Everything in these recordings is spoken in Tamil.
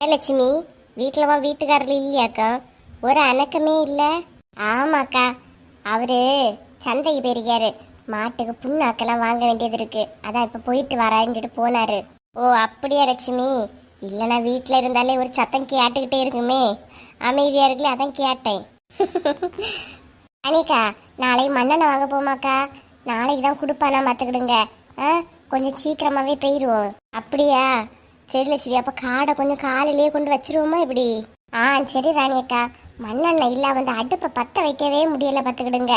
லட்சுமி வீட்டில் வா வீட்டுக்காரர் இல்லையாக்கா? ஒரு அணக்கமே இல்லை. ஆமாக்கா அவரு சந்தைக்கு போயிருக்காரு. மாட்டுக்கு புண்ணாக்கெல்லாம் வாங்க வேண்டியது இருக்கு. அதான் இப்போ போயிட்டு வரேன்னு சொல்லிட்டு போனாரு. ஓ அப்படியா லட்சுமி? இல்லைனா வீட்டில் இருந்தாலே ஒரு சத்தம் கேட்டுக்கிட்டே இருக்குமே. அமைதியாக இருக்குல்ல அதான் கேட்டேன். அனிக்கா நாளைக்கு மண்ணெண்ணை வாங்க போமாக்கா. நாளைக்கு தான் கொடுப்பானா பார்த்துக்கிடுங்க ஆ கொஞ்சம் சீக்கிரமாகவே போயிடுவோம் அப்படியா? சரி லட்சுமி அப்போ காடை கொஞ்சம் காலையிலேயே கொண்டு வச்சிருவோமா இப்படி? ஆ சரி ராணி அக்கா. மண்ணெண்ணெய் இல்லாம வந்து அடுப்பை பற்ற வைக்கவே முடியல பார்த்துக்கிடுங்க.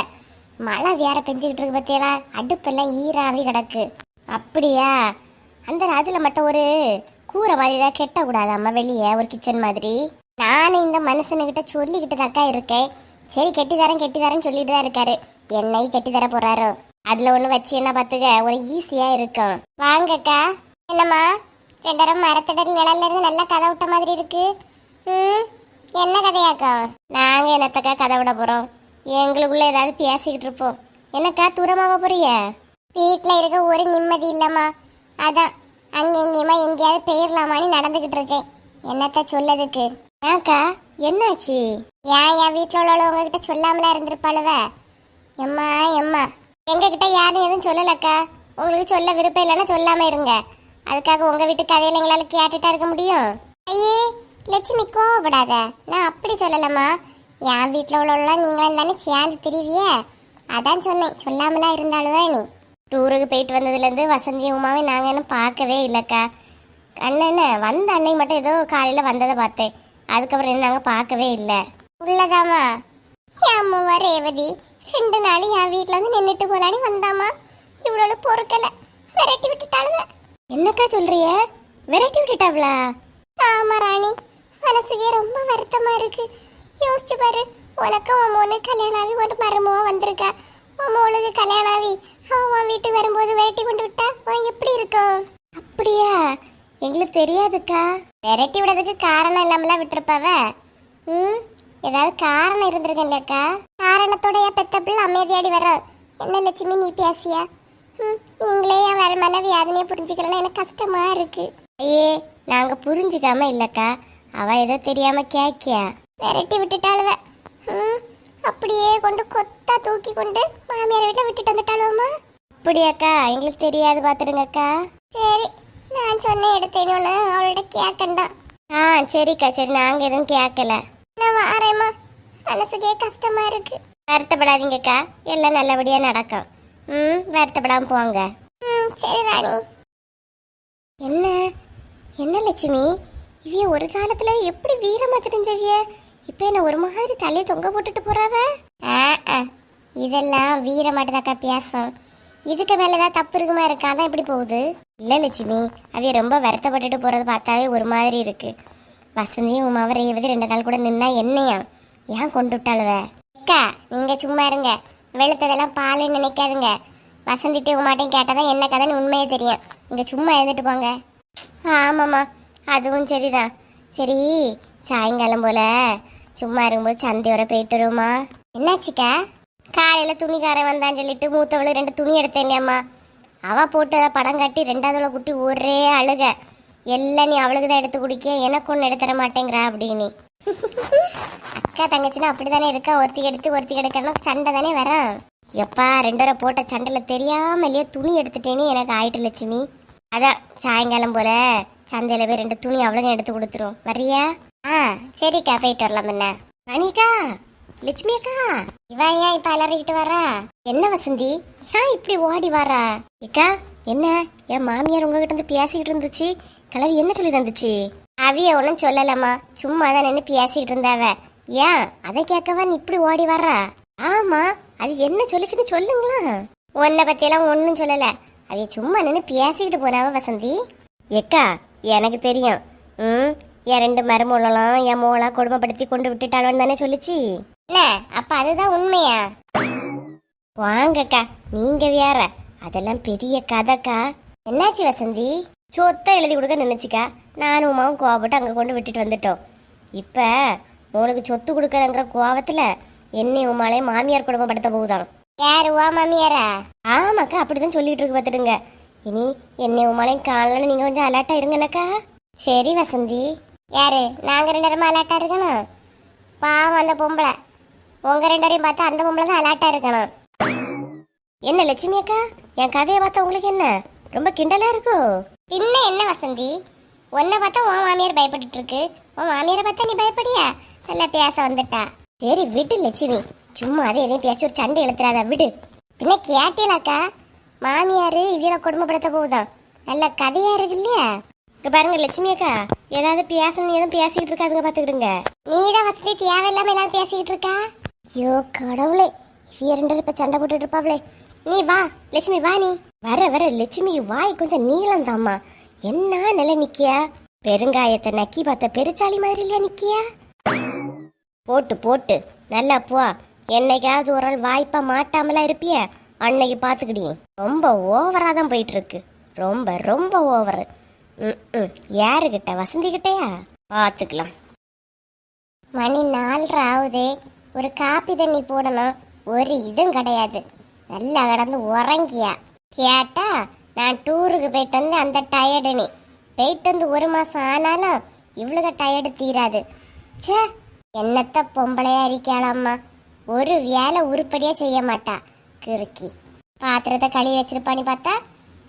மழை வேற பெஞ்சுக்கிட்டு இருக்கு பார்த்தீங்களா அடுப்பெல்லாம் ஈராவி கிடக்கு. அப்படியா? அந்த அதில் மட்டும் ஒரு கூரை மாதிரி தான் கெட்டக்கூடாதாம்மா வெளியே ஒரு கிச்சன் மாதிரி? நானும் இந்த மனுஷனுக்கிட்ட சொல்லிக்கிட்டு தாக்கா இருக்கேன். சரி கெட்டிதாரன் தரேன் சொல்லிட்டு தான் இருக்காரு. என்னையும் கெட்டித்தர தர போறாரோ? அதுல ஒண்ணு வச்சு என்ன பாத்துக்க ஒரு ஈஸியா இருக்கும். வாங்கக்கா. என்னம்மா? ரெண்டரம் மரத்தடல் நிழல்ல இருந்து நல்லா கதை விட்ட மாதிரி இருக்கு. ம்? என்ன கதையாக்கா? நாங்க என்னத்தக்கா கதை விட போறோம்? எங்களுக்குள்ள ஏதாவது பேசிக்கிட்டு இருப்போம். என்னக்கா தூரமாக போறிய வீட்டில் இருக்க ஒரு நிம்மதி இல்லம்மா. அதான் அங்க எங்கேயுமா எங்கேயாவது போயிடலாமான்னு நடந்துகிட்டு இருக்கேன். என்னத்த சொல்லதுக்கு? ஏன்க்கா என்னாச்சு? ஏன் என் வீட்டில் உள்ளவங்க உங்ககிட்ட சொல்லாமல இருந்திருப்பாளுவ? எம்மா எம்மா. எங்ககிட்ட யாரும் எதுவும் சொல்லலக்கா. உங்களுக்கு சொல்ல விருப்பம் இல்லைன்னா சொல்லாம இருங்க. அதுக்காக உங்க வீட்டு கதையில எங்களால கேட்டுட்டா இருக்க முடியும்? ஐயே லட்சுமி கோவப்படாத. நான் அப்படி சொல்லலம்மா. என் வீட்டில் உள்ளவெல்லாம் நீங்களும் தானே சேர்ந்து திரிவிய? அதான் சொன்னேன். சொல்லாமலாம் இருந்தாலுவே நீ. டூருக்கு போயிட்டு வந்ததுலேருந்து வசந்தி உமாவை நாங்கள் இன்னும் பார்க்கவே இல்லைக்கா. அண்ணன் வந்த அன்னைக்கு மட்டும் ஏதோ காலையில் வந்ததை பார்த்தேன். அதுக்கப்புறம் என்ன நாங்கள் பார்க்கவே இல்லை. உள்ளதாமா ஏம்மா ரேவதி ரெண்டு நாள் என் வீட்டில் வந்து நின்றுட்டு போகலான்னு வந்தாமா இவ்வளோ பொறுக்கலை. விரட்டி விட்டுட்டாளுங்க. என்னக்கா சொல்றிய? விரட்டி விட்டுட்டாவளா? ஆமா ராணி. மனசுக்கே ரொம்ப வருத்தமா இருக்கு. யோசிச்சு பாரு உனக்கும் உன் மோனு கல்யாணம் ஆகி ஒரு மருமவா வந்திருக்கா. உன் மோளுக்கு கல்யாணம் ஆகி அவன் வீட்டுக்கு வரும்போது விரட்டி கொண்டு விட்டா உன் எப்படி இருக்கும்? அப்படியா? எங்களுக்கு தெரியாதுக்கா. விரட்டி விடுறதுக்கு காரணம் இல்லாமலாம் விட்டுருப்பாவ? ம்? ஏதாவது காரணம் இருந்திருக்கேன்லக்கா காரணத்தோட பெத்த பிள்ளை அமைதியாடி வர என்ன லட்சுமி நீ பேசியா? நீங்களே என் வரமான மனைவி யாருன்னே புரிஞ்சுக்கலன்னா எனக்கு கஷ்டமா இருக்கு. ஐயே நாங்க புரிஞ்சுக்காம இல்லக்கா. அவ ஏதோ தெரியாம கேக்கியா விரட்டி விட்டுட்டாளுவ. ம், அப்படியே கொண்டு கொத்தா தூக்கி கொண்டு மாமியார் வீட்டில் விட்டுட்டு வந்துட்டாளுவம்மா அப்படியாக்கா எங்களுக்கு தெரியாது பார்த்துடுங்கக்கா சரி நான் சொன்ன எடுத்தேன்னு அவளோட கேட்கண்டா ஆ சரிக்கா சரி நாங்கள் எதுவும் கேட்கல. நான் வாரேம்மா. மனசுக்கே கஷ்டமா இருக்கு. வருத்தப்படாதீங்கக்கா எல்லாம் நல்லபடியா நடக்கும். ம் வருத்தப்படாம போங்க. ம் சரி ராணி. என்ன? என்ன லட்சுமி? இவிய ஒரு காலத்துல எப்படி வீரமா தெரிஞ்சவிய? இப்ப என்ன ஒரு மாதிரி தலையை தொங்க போட்டுட்டு போறாவ? ஆ, ஆ. இதெல்லாம் வீரமாட்டுதாக்கா பேசும் இதுக்கு மேலதான் தப்பு இருக்குமா இருக்கா? அதான் இப்படி போகுது. இல்ல லட்சுமி அவிய ரொம்ப வருத்தப்பட்டுட்டு போறது பார்த்தாவே ஒரு மாதிரி இருக்கு. வசந்தியும் உமாவை ரேவதி ரெண்டு நாள் கூட நின்னா என்னையா? ஏன் கொண்டு விட்டாளுவ அக்கா நீங்க சும்மா இருங்க. வெளுத்ததெல்லாம் பாலுன்னு நினைக்காதுங்க. வசந்திட்டு உமாட்டையும் கேட்டாதான் என்ன கதைன்னு உண்மையே தெரியும். இங்கே சும்மா இருந்துட்டு போங்க. ஆமாம்மா அதுவும் சரிதான். சரி சாயங்காலம் போல சும்மா இருக்கும்போது சந்தையோட போயிட்டு வருவோமா என்னாச்சுக்கா? காலையில் துணிக்காரன் வந்தான்னு சொல்லிட்டு மூத்தவளு ரெண்டு துணி எடுத்தேன் இல்லையாம்மா. அவள் போட்டு படம் காட்டி ரெண்டாவதுல குட்டி ஒரே அழுக. எல்லாம் நீ அவளுக்கு தான் எடுத்து குடிக்க எனக்கு ஒன்று எடுத்துட மாட்டேங்கிறா அப்படின்னு. அக்கா தங்கச்சினா அப்படிதானே இருக்கா? ஒருத்தி எடுத்து ஒருத்தி எடுக்கணும் சண்டை தானே வரும். எப்பா ரெண்டரை போட்ட சண்டையில் தெரியாமலேயே துணி எடுத்துட்டேன்னு எனக்கு ஆயிட்டு லட்சுமி. அதான் சாயங்காலம் போல சந்தையில் போய் ரெண்டு துணி அவ்வளோ எடுத்து கொடுத்துரும். வர்றியா? ஆ சரிக்கா போயிட்டு வரலாம் என்ன. மணிக்கா லட்சுமி அக்கா. இவா ஏன் இப்ப அலறிக்கிட்டு வரா? என்ன வசந்தி? ஏன் இப்படி ஓடி வரா? அக்கா என்ன? என் மாமியார் உங்ககிட்ட இருந்து பேசிக்கிட்டு இருந்துச்சு. கிளவி என்ன சொல்லி தந்துச்சு? அவிய ஒன்றும் சொல்லலம்மா. சும்மா தான் நின்று பேசிக்கிட்டு இருந்தாவ. ஏன்? அதை கேட்கவா நீ இப்படி ஓடி வர்ற? ஆமா அது என்ன சொல்லுச்சுன்னு சொல்லுங்களா உன்னை பத்தியெல்லாம் ஒன்றும் சொல்லல. அவிய சும்மா நின்று பேசிக்கிட்டு போனாவ வசந்தி? எக்கா எனக்கு தெரியும். ம் என் ரெண்டு மருமூலம் என் மூளா கொடுமைப்படுத்தி கொண்டு விட்டுட்டாலும் தானே சொல்லுச்சு. என்ன? அப்ப அதுதான் உண்மையா? வாங்கக்கா நீங்க வேற. அதெல்லாம் பெரிய கதைக்கா. என்னாச்சு வசந்தி? சொத்தை எழுதி கொடுக்க நினைச்சிக்கா நானும் உமாவும் கோவப்பட்டு அங்கே கொண்டு விட்டுட்டு வந்துட்டோம். இப்போ உங்களுக்கு சொத்து கொடுக்கறங்கிற கோவத்துல என்னை உமாலே மாமியார் குடும்பப்படுத்த போகுதான் யாரு உமா மாமியாரா? ஆமாக்கா அப்படிதான் சொல்லிட்டு இருக்கு பார்த்துடுங்க. இனி என்னை உமாலையும் காணலன்னு நீங்க கொஞ்சம் அலர்ட்டா இருங்கனக்கா சரி வசந்தி. யாரு? நாங்க ரெண்டு நேரமாக அலாட்டா இருக்கணும். பாவம் அந்த பொம்பளை. உங்க ரெண்டு பார்த்தா அந்த பொம்பளை தான் அலாட்டா இருக்கணும். என்ன லட்சுமி அக்கா? என் கதையை பார்த்தா உங்களுக்கு என்ன? ரொம்ப கிண்டலா இருக்கோ? பின்ன என்ன வசந்தி? உன்னை பார்த்தா உன் மாமியார் பயப்பட்டுட்டு இருக்கு. உன் மாமியாரை பார்த்தா நீ பயப்படியா? நல்லா பேச வந்துட்டா. சரி விடு லட்சுமி. சும்மா அதை எதையும் பேசி ஒரு சண்டை இழுத்துறாத விடு. பின்ன கேட்டீங்களாக்கா மாமியார் இவ்வளோ கொடுமைப்படுத்த போகுதான் நல்ல கதையா இருக்கு இல்லையா? இங்க பாருங்க லட்சுமி அக்கா. ஏதாவது பேசணும் எதுவும் பேசிக்கிட்டு இருக்காதுங்க பாத்துக்கிடுங்க. நீ தான் வசதி தேவையில்லாம எல்லாரும் பேசிக்கிட்டு இருக்கா? ஐயோ கடவுளே. இவ இப்ப சண்டை போட்டுட்டு இருப்பாவளே நீ வா லட்சுமி வா நீ. வர வர லட்சுமி வாய் கொஞ்சம் நீளம் தாம்மா என்ன நில நிக்கியா? பெருங்காயத்தை நக்கி பார்த்த பெருச்சாளி மாதிரி இல்லையா நிக்கியா? போட்டு போட்டு. நல்லா போ. என்னைக்காவது ஒரு நாள் வாய்ப்பா மாட்டாமலா இருப்பிய? அன்னைக்கு பாத்துக்கிடி. ரொம்ப ஓவரா தான் போயிட்டு இருக்கு ரொம்ப ரொம்ப ஓவர் ம் யாருகிட்ட? வசந்தி கிட்டயா பாத்துக்கலாம். மணி நாலரை ஆகுது. ஒரு காப்பி தண்ணி போடணும். ஒரு இதுவும் கிடையாது. நல்லா கடந்து உறங்கியா? கேட்டா நான் டூருக்கு போயிட்டு வந்து அந்த டயர்டு நீ போயிட்டு வந்து ஒரு மாசம் ஆனாலும் இவ்வளோ டயர்டு தீராது. ச்சே என்னத்த பொம்பளையா இருக்காளாம்மா ஒரு வேலை உருப்படியா செய்ய மாட்டா கிறுக்கி. பாத்திரத்தை கழுவி வச்சிருப்பான்னு பார்த்தா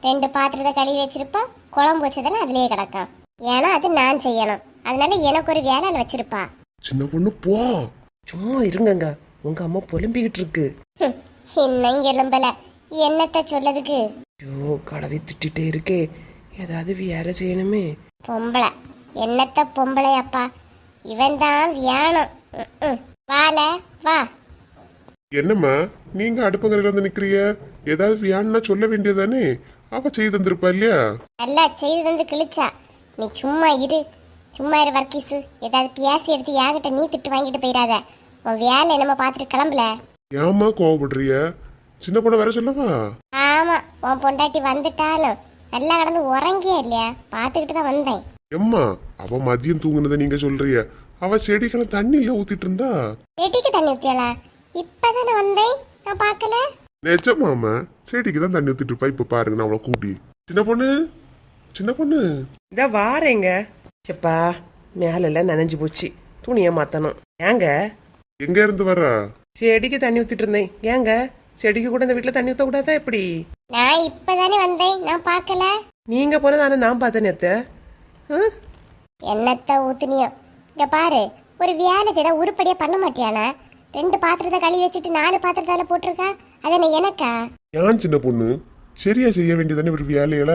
ரெண்டு பாத்திரத்தை கழுவி வச்சிருப்பா குழம்பு வச்சதெல்லாம் அதுலயே கிடக்கும். ஏன்னா அது நான் செய்யணும். அதனால எனக்கு ஒரு வேலை அதுல வச்சிருப்பா. சின்ன பொண்ணு போ. சும்மா இருங்கங்க. உங்க அம்மா புலம்பிக்கிட்டு இருக்கு. இன்னும் எலும்பல என்னத்த சொல்லதுக்கு ஐயோ கடவை திட்டிட்டே இருக்கே. ஏதாவது வேற செய்யணுமே. பொம்பளை. என்னத்த பொம்பளை அப்பா இவன் தான் வியானம். வால வா. என்னம்மா நீங்க அடுப்பங்கரையில வந்து நிக்கிறிய ஏதாவது வியான்னா சொல்ல வேண்டியதானே அவ செய்து தந்திருப்பா இல்லையா? நல்லா செய்து வந்து கிழிச்சா. நீ சும்மா இரு. சும்மா இரு வர்க்கீஸு ஏதாவது பியாசி எடுத்து யாகிட்ட நீ திட்டு வாங்கிட்டு போயிடாத. உன் வேலை என்னமோ பார்த்துட்டு கிளம்பல. ஏம்மா கோவப்படுறிய சின்ன பொண்ணை வர சொல்லவா? ஆமா உன் பொண்டாட்டி வந்துட்டாலும் நல்லா கடந்து உறங்கியா இல்லையா? பார்த்துக்கிட்டு தான் வந்தேன். எம்மா அவ மதியம் தூங்குனதை நீங்க சொல்றிய. அவ செடிகளை தண்ணியில ஊத்திட்டு இருந்தா செடிக்கு தண்ணி ஊத்தியாளா? இப்பதானே வந்தேன். நான் பார்க்கல. நிஜமாமா செடிக்கு தான் தண்ணி ஊத்திட்டு இருப்பா இப்ப பாருங்க நான் அவளை கூட்டி. சின்ன பொண்ணு சின்ன பொண்ணு. இந்த வாரேங்க. எப்பா மேலெல்லாம் நனைஞ்சு போச்சு. துணியை மாத்தணும். ஏங்க? எங்க இருந்து வர்றா? செடிக்கு தண்ணி ஊத்திட்டு இருந்தேன் ஏங்க? செடிக்கு கூட இந்த வீட்டுல தண்ணி ஊத்த கூடாதா எப்படி? நான் இப்பதானே வந்தேன். நான் பார்க்கல. நீங்க போனதானே நான் பார்த்தேன் நேத்த என்னத்த ஊத்துனியோ? இங்க பாரு ஒரு வேலை செய்தா உருப்படியா பண்ண மாட்டியானா? ரெண்டு பாத்திரத்தை கழுவி வச்சுட்டு நாலு பாத்திரத்தை அதுல போட்டிருக்கா? அது என்ன எனக்கா? ஏன் சின்ன பொண்ணு? சரியா செய்ய வேண்டியதானே ஒரு வேலையில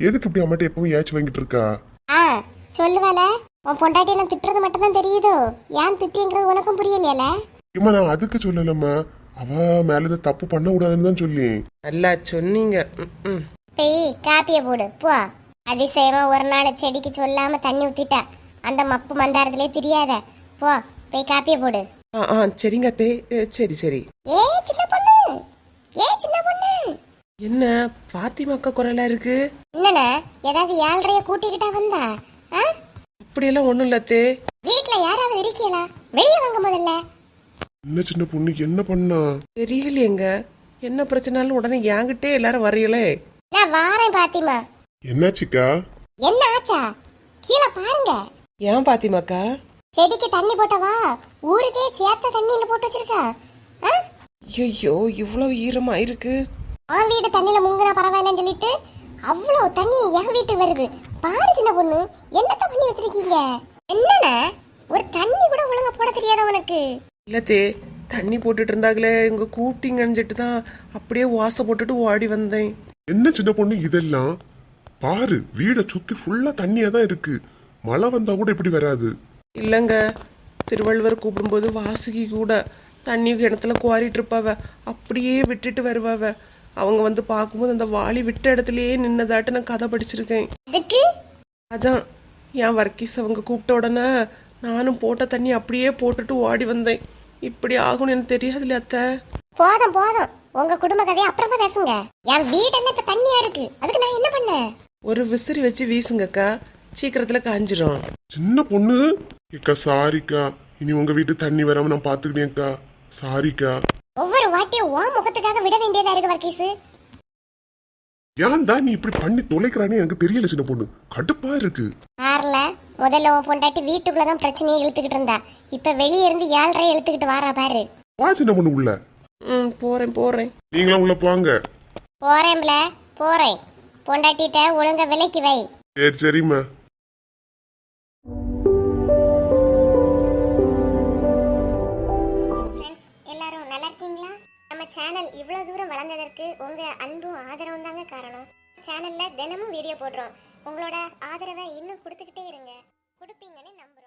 எதுக்கு இப்படி அம்மாட்ட எப்பவும் ஏச்சு வாங்கிட்டு இருக்கா? ஆ சொல்லுவால உன் பொண்டாட்டி நான் திட்டுறது மட்டும் தான் தெரியுதோ? ஏன் திட்டிங்கிறது உனக்கும் புரியலையால? இம்மா நான் அதுக்கு சொல்லலம்மா. அவ மேல இருந்து தப்பு பண்ண கூடாதுன்னு தான் சொல்லி நல்லா சொன்னீங்க. ம், ம். போய் காப்பிய போடு. போ. அதிசயமா ஒரு நாள் செடிக்கு சொல்லாம தண்ணி ஊத்திட்டா. அந்த மப்பு மந்தாரத்திலே தெரியாத. போ போய் காப்பிய போடு. ஆ ஆ சரிங்க அத்தே. ஏ, சரி சரி. ஏ சின்ன பொண்ணு. ஏ சின்ன பொண்ணு. என்ன பாத்திமா அக்கா குரலா இருக்கு? என்னண்ணா ஏதாவது ஏழ்றைய கூட்டிக்கிட்டா வந்தா? ஆ? அப்படியெல்லாம் ஒண்ணும் இல்ல அத்தே. வீட்ல யாராவது இருக்கீங்களா? வெளிய வாங்க முதல்ல. என்ன சின்ன பொண்ணு என்ன பண்ணா? தெரியலையேங்க. என்ன பிரச்சனாலும் உடனே என்கிட்டே எல்லாரும் வரையலே நான் வாரேன் பாத்திமா என்னாச்சுக்கா? என்ன ஆச்சா? கீழே பாருங்க. ஏன் பாத்திமாக்கா? செடிக்கு தண்ணி போட்டவா ஊருக்கே சேர்த்த தண்ணியில போட்டு வச்சிருக்கா. ஆ? ஐயோ இவ்வளவு ஈரமா இருக்கு உன் வீடு தண்ணியில முங்குனா பரவாயில்லன்னு சொல்லிட்டு அவ்வளோ தண்ணி என் வீட்டுக்கு வருது. பாரு சின்ன பொண்ணு என்னத்த பண்ணி வச்சிருக்கீங்க? என்னண்ணா? ஒரு தண்ணி கூட ஒழுங்கா போட தெரியாத உனக்கு? இல்லத்தே தண்ணி போட்டுட்டு இருந்தாங்களே இங்க கூப்பிட்டீங்கன்னு தான் அப்படியே வாச போட்டுட்டு ஓடி வந்தேன். என்ன சின்ன பொண்ணு இதெல்லாம்? பாரு வீடை சுத்தி ஃபுல்லா தண்ணியா தான் இருக்கு. மழை வந்தா கூட இப்படி வராது. இல்லைங்க திருவள்ளுவர் கூப்பிடும்போது வாசுகி கூட தண்ணி கிணத்துல குவாரிட்டு இருப்பாவ. அப்படியே விட்டுட்டு வருவாவ. அவங்க வந்து பார்க்கும்போது அந்த வாளி விட்ட இடத்துலயே நின்னதாட்டு நான் கதை படிச்சிருக்கேன். அதுக்கு அதான் என் வர்க்கீஸ் அவங்க கூப்பிட்ட உடனே நானும் போட்ட தண்ணி அப்படியே போட்டுட்டு ஓடி வந்தேன். இப்படி ஆகும்னு எனக்கு தெரியாதுல்ல அத்தை. போதும் போதும். உங்க குடும்ப கதையை அப்புறமா பேசுங்க. என் வீடெல்லாம் இப்ப தண்ணியா இருக்கு. அதுக்கு நான் என்ன பண்ணேன்? ஒரு விசிறி வச்சு வீசுங்கக்கா. சீக்கிரத்துல காஞ்சிரும். சின்ன பொண்ணு. ஏக்கா சாரிக்கா. இனி உங்க வீட்டு தண்ணி வராம நான் பாத்துக்கிட்டேன்க்கா சாரிக்கா. ஒவ்வொரு வாட்டியும் உன் முகத்துக்காக விட வேண்டியதா இருக்கு வர்க்கீஸ் ஏன் தான் நீ இப்படி பண்ணி தொலைக்கிறானே? எனக்கு தெரியல சின்ன பொண்ணு. கடுப்பா இருக்கு. கார்ல முதல்ல உன் பொண்டாட்டி வீட்டுக்குள்ள தான் பிரச்சனையை இழுத்துக்கிட்டு இருந்தா. இப்ப வெளியே இருந்து ஏழ்ரை இழுத்துக்கிட்டு வாரா பாரு. வா சின்ன பொண்ணு உள்ள. ம் போகிறேன் போகிறேன் நீங்களும் உள்ள போங்க. போறேன்ல போறேன். பொண்டாட்டிட்ட ஒழுங்கா விலைக்கு வை. சரி சரிம்மா. எல்லாரும் நல்லா இருக்கீங்களா? நம்ம சேனல் இவ்வளவு தூரம் வளர்ந்ததற்கு உங்க அன்பும் ஆதரவும் தாங்க காரணம். சேனல்ல தினமும் வீடியோ போடுறோம். உங்களோட ஆதரவை இன்னும் கொடுத்துக்கிட்டே இருங்க. கொடுப்பீங்கன்னு நம்புறோம்.